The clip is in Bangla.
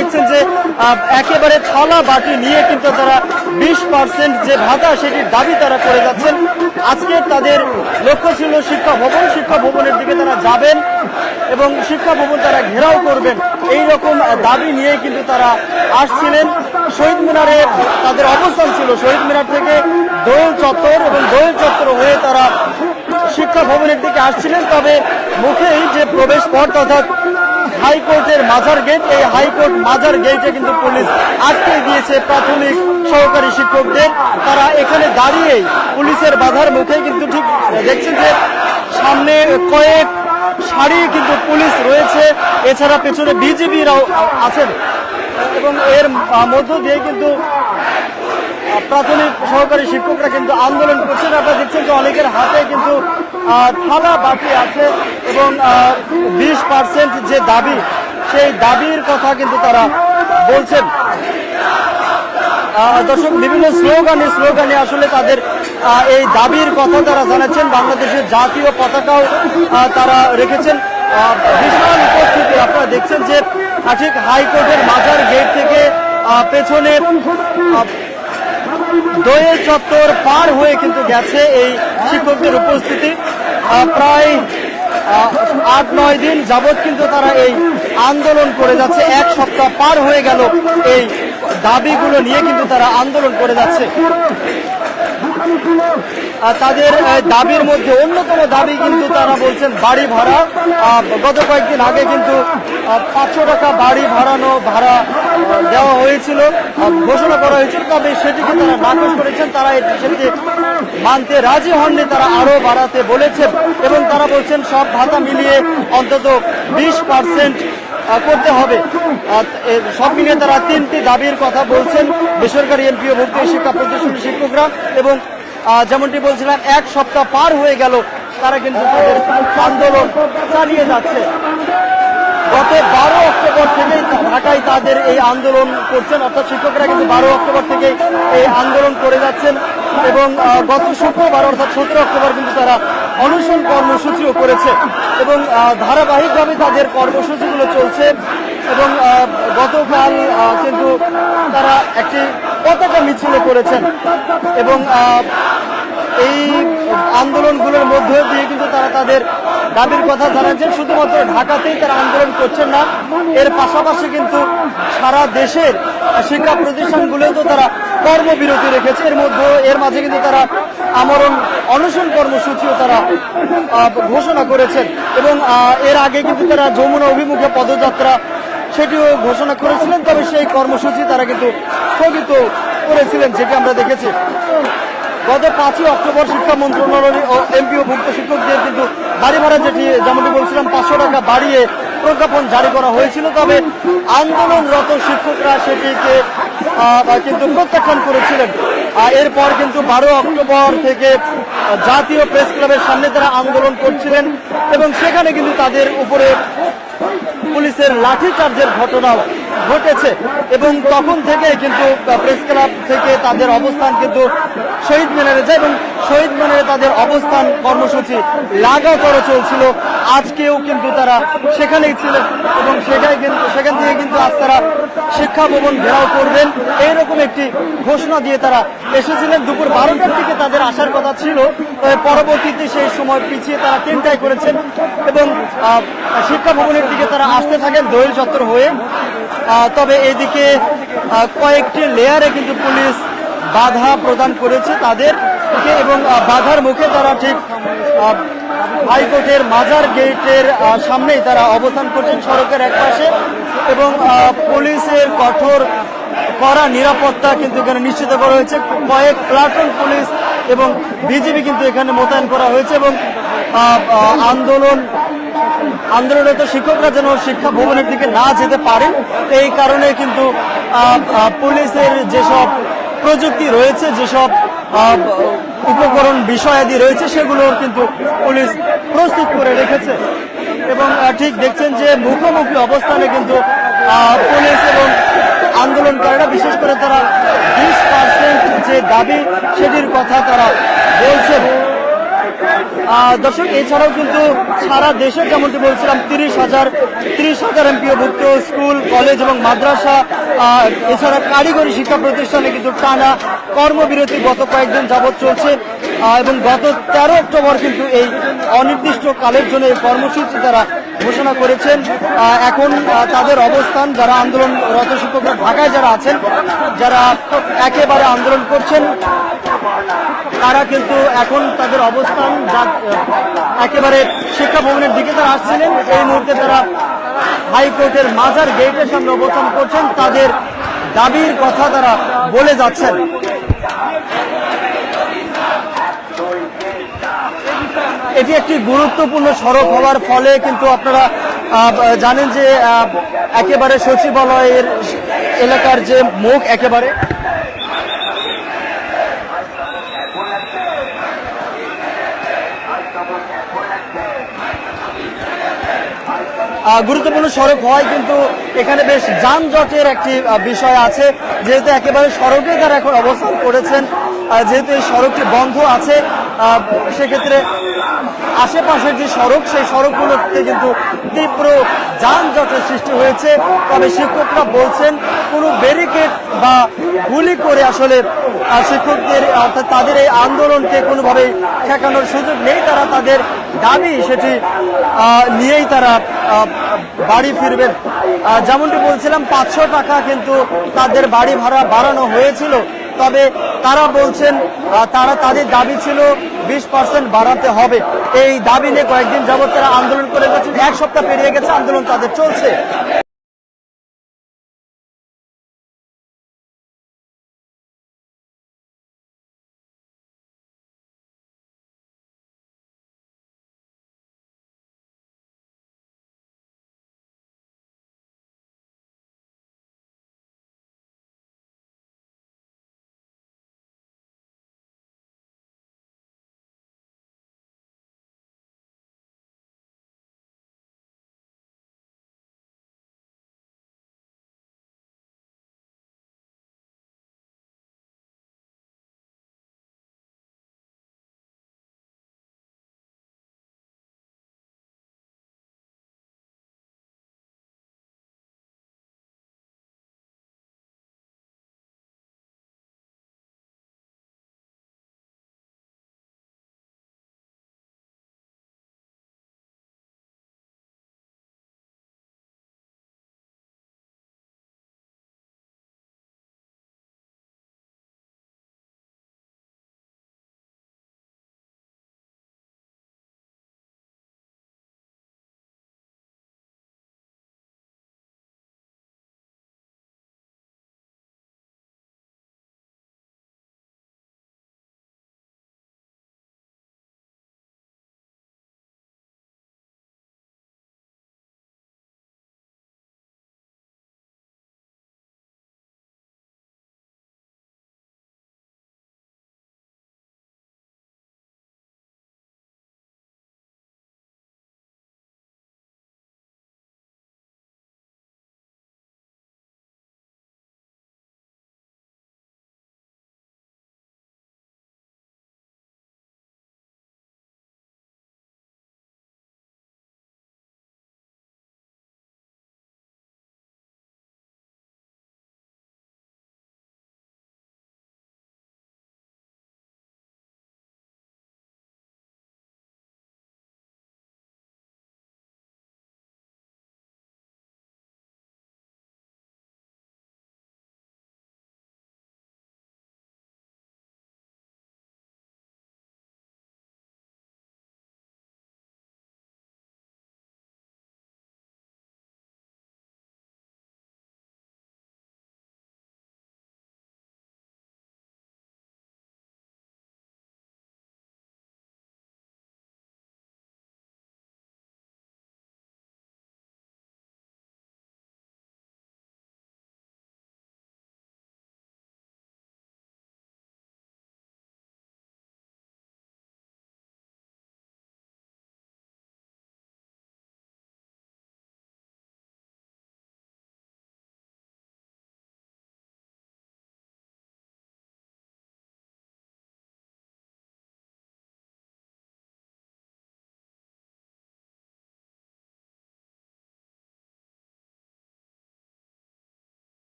দেখছেন যে একেবারে থালা বাটি নিয়ে কিন্তু তারা বিশ পার্সেন্ট যে ভাতা সেটির দাবি তারা করে যাচ্ছেন। আজকে তাদের লক্ষ্য ছিল শিক্ষা ভবন, শিক্ষা ভবনের দিকে তারা যাবেন এবং শিক্ষা ভবন তারা ঘেরাও করবেন। এই রকম দাবি নিয়ে কিন্তু তারা আসছিলেন। শহীদ মিনারে তাদের অবস্থান ছিল। শহীদ মিনার থেকে দোয়েল চত্বর এবং দোয়েল চত্বর হয়ে তারা শিক্ষা ভবনের দিকে আসছিলেন। তবে মুখেই যে প্রবেশ পথ অর্থাৎ হাইকোর্টের মাজার গেট এই হাইকোর্ট মাজার গেটে কিন্তু পুলিশ আটকে দিয়েছে প্রাথমিক সহকারী শিক্ষকদের। তারা এখানে দাঁড়িয়েই পুলিশের বাধার মুখে কিন্তু ঠিক দেখছেন যে সামনে কয়েক সারি কিন্তু পুলিশ রয়েছে। এছাড়া পেছনে বিজেপিরাও আছেন। এবং এর মধ্য দিয়ে কিন্তু প্রাথমিক সহকারী শিক্ষকরা কিন্তু আন্দোলন করছেন আপনারা দেখছেন যে অনেকের হাতে কিন্তু থালা বাকি আছে এবং বিশ পার্সেন্ট যে দাবি, সেই দাবির কথা কিন্তু তারা বলছেন। দর্শক, বিভিন্ন স্লোগানে স্লোগানে আসলে তাদের এই দাবির কথা তারা জানাচ্ছেন। বাংলাদেশের জাতীয় পতাকাও তারা রেখেছেন। বিশাল উপস্থিতি আপনারা দেখছেন যে ঠিক হাইকোর্টের মাজার গেট থেকে পেছনে দোয়েল চত্বর পার হয়ে কিন্তু গেছে এই শিক্ষকদের উপস্থিতি। প্রায় আট, নয় দিন যাবৎ কিন্তু তারা এই আন্দোলন করে যাচ্ছে। এক সপ্তাহ পার হয়ে গেল এই দাবিগুলো নিয়ে কিন্তু তারা আন্দোলন করে যাচ্ছে। তাদের দাবির মধ্যে অন্যতম দাবি কিন্তু তারা বলছেন বাড়ি ভাড়া। গত কয়েকদিন আগে কিন্তু পাঁচশো টাকা বাড়ি ভাড়ানো ভাড়া দেওয়া হয়েছিল ঘোষণা করা হয়েছিল। তবে সেটিকে তারা নাকচ করেছেন, তারা সেটি মানতে রাজি হননি, তারা আরও বাড়াতে বলেছেন। এবং তারা বলছেন সব ভাতা মিলিয়ে অন্তত বিশ পার্সেন্ট করতে হবে। সব মিলিয়ে তারা তিনটি দাবির কথা বলছেন। বেসরকারি এমপিও ভর্তি শিক্ষা প্রতিষ্ঠানের শিক্ষকরা এবং যেমনটি বলছিলাম, এক সপ্তাহ পার হয়ে গেল, তারা কিন্তু আন্দোলন চালিয়ে যাচ্ছে। গত বারো অক্টোবর থেকে ঢাকায় তাদের এই আন্দোলন করছেন, অর্থাৎ শিক্ষকরা কিন্তু বারো অক্টোবর থেকে এই আন্দোলন করে যাচ্ছেন এবং গত শুক্রবার, অর্থাৎ সতেরো অক্টোবর কিন্তু তারা অনশন কর্মসূচিও করেছে এবং ধারাবাহিকভাবে তাদের কর্মসূচিগুলো চলছে এবং গতকাল কিন্তু তারা একটি পতাকা মিছিল করেছেন এবং এই আন্দোলনগুলোর মধ্য দিয়ে কিন্তু তারা তাদের দাবির কথা জানাচ্ছেন। শুধুমাত্র ঢাকাতেই তারা আন্দোলন করছেন না, এর পাশাপাশি কিন্তু সারা দেশের শিক্ষা প্রতিষ্ঠানগুলোতেও তারা কর্মবিরতি রেখেছে। এর মধ্যে, এর মাঝে কিন্তু তারা আমরণ অনশন কর্মসূচিও তারা ঘোষণা করেছেন। এবং এর আগে কিন্তু তারা যমুনা অভিমুখে পদযাত্রা সেটিও ঘোষণা করেছিলেন। তবে সেই কর্মসূচি তারা কিন্তু স্থগিত করেছিলেন, যেটি আমরা দেখেছি। গত পাঁচই অক্টোবর শিক্ষা মন্ত্রণালয় ও এমপিও ভুক্ত শিক্ষকদের কিন্তু বাড়ি ভাড়া যেটি, যেমনটি বলছিলাম, পাঁচশো টাকা বাড়িয়ে প্রজ্ঞাপন জারি করা হয়েছিল। তবে আন্দোলনরত শিক্ষকরা সেটিকে কিন্তু প্রত্যাখ্যান করেছিলেন। এরপর কিন্তু বারো অক্টোবর থেকে জাতীয় প্রেস ক্লাবের সামনে তারা আন্দোলন করছিলেন এবং সেখানে কিন্তু তাদের উপরে পুলিশের লাঠিচার্জের ঘটনাও ঘটেছে। এবং তখন থেকে কিন্তু প্রেস ক্লাব থেকে তাদের অবস্থান কিন্তু শহীদ মিনারে যায় এবং শহীদ মিনারে তাদের অবস্থান কর্মসূচি লাগাতার চলছিল। আজকেও কিন্তু তারা সেখানেই ছিলেন এবং সেটাই কিন্তু, সেখান থেকে কিন্তু আজ তারা শিক্ষা ভবন ঘেরাও করবেন। এইরকম একটি ঘোষণা দিয়ে তারা এসেছিলেন। দুপুর বারোটার দিকে তাদের আসার কথা ছিল। তবে পরবর্তীতে সেই সময় পিছিয়ে তারা তিনটায় করেছেন এবং শিক্ষা ভবনের দিকে তারা আসতে থাকেন দোয়েল চত্বর হয়ে। তবে এদিকে কয়েকটি লেয়ারে কিন্তু পুলিশ বাধা প্রদান করেছে তাদেরকে এবং বাধার মুখে তারা ঠিক হাইকোর্টের মাজার গেটের সামনেই তারা অবস্থান করছেন সড়কের এক পাশে এবং পুলিশের কঠোর কড়া নিরাপত্তা কিন্তু এখানে নিশ্চিত করা হয়েছে। কয়েক প্লাটুন পুলিশ এবং বিজেপি কিন্তু এখানে মোতায়েন করা হয়েছে এবং আন্দোলন আন্দোলনরত শিক্ষকরা যেন শিক্ষা ভবনের দিকে না যেতে পারেন এই কারণে কিন্তু পুলিশের যেসব প্রযুক্তি রয়েছে যেসব উপকরণ বিষয়াদি রয়েছে সেগুলোর কিন্তু পুলিশ প্রস্তুত করে রেখেছে। এবং ঠিক দেখছেন যে মুখোমুখি অবস্থানে কিন্তু পুলিশ এবং আন্দোলনকারীরা বিশেষ করে তারা বিশ পার্সেন্ট যে দাবি সেটির কথা তারা বলছেন। আহ, দর্শক, এছাড়াও কিন্তু সারা দেশে যেমনটি বলছিলাম, তিরিশ হাজার তিরিশ হাজার এমপিওভুক্ত স্কুল, কলেজ এবং মাদ্রাসা এছাড়া কারিগরি শিক্ষা প্রতিষ্ঠানে কিন্তু টানা কর্মবিরতি গত কয়েকদিন যাবৎ চলছে। এবং গত তেরো অক্টোবর কিন্তু এই অনির্দিষ্ট কালের জন্য এই কর্মসূচি তারা ঘোষণা করেছেন। এখন তাদের অবস্থান, যারা আন্দোলনরত শিক্ষকরা ঢাকায় যারা আছেন, যারা একেবারে আন্দোলন করছেন তারা কিন্তু এখন তাদের অবস্থান একেবারে শিক্ষা ভবনের দিকে তারা আসছিলেন। এই মুহূর্তে তারা হাইকোর্টের মাজার গেটের সামনে অবস্থান করছেন। তাদের দাবির কথা তারা বলে যাচ্ছেন। এটি একটি গুরুত্বপূর্ণ সড়ক হওয়ার ফলে কিন্তু আপনারা জানেন যে একেবারে সচিবালয়ের এলাকার যে মুখ একেবারে গুরুত্বপূর্ণ সড়ক হয়, কিন্তু এখানে বেশ যানজটের একটি বিষয় আছে। যেহেতু একেবারে সড়কে তারা এখন অবস্থান করেছেন যেহেতু এই সড়কটি বন্ধ আছে সেক্ষেত্রে আশেপাশের যে সড়ক, সেই সড়কগুলোতে কিন্তু তীব্র যানজটের সৃষ্টি হয়েছে। তবে শিক্ষকরা বলছেন, কোনো ব্যারিকেড বা গুলি করে আসলে শিক্ষকদের, অর্থাৎ তাদের এই আন্দোলনকে কোনোভাবে ঠেকানোর সুযোগ নেই। তারা তাদের দাবি সেটি নিয়েই তারা বাড়ি ফিরবেন। যেমনটি বলছিলাম, পাঁচশো টাকা কিন্তু তাদের বাড়ি ভাড়া বাড়ানো হয়েছিল। তবে তারা বলছেন তারা তাদের দাবি ছিল বিশ পার্সেন্ট বাড়াতে হবে। এই দাবি নিয়ে কয়েকদিন যাবত তারা আন্দোলন করে গেছেন এক সপ্তাহ পেরিয়ে গেছে, আন্দোলন তাদের চলছে।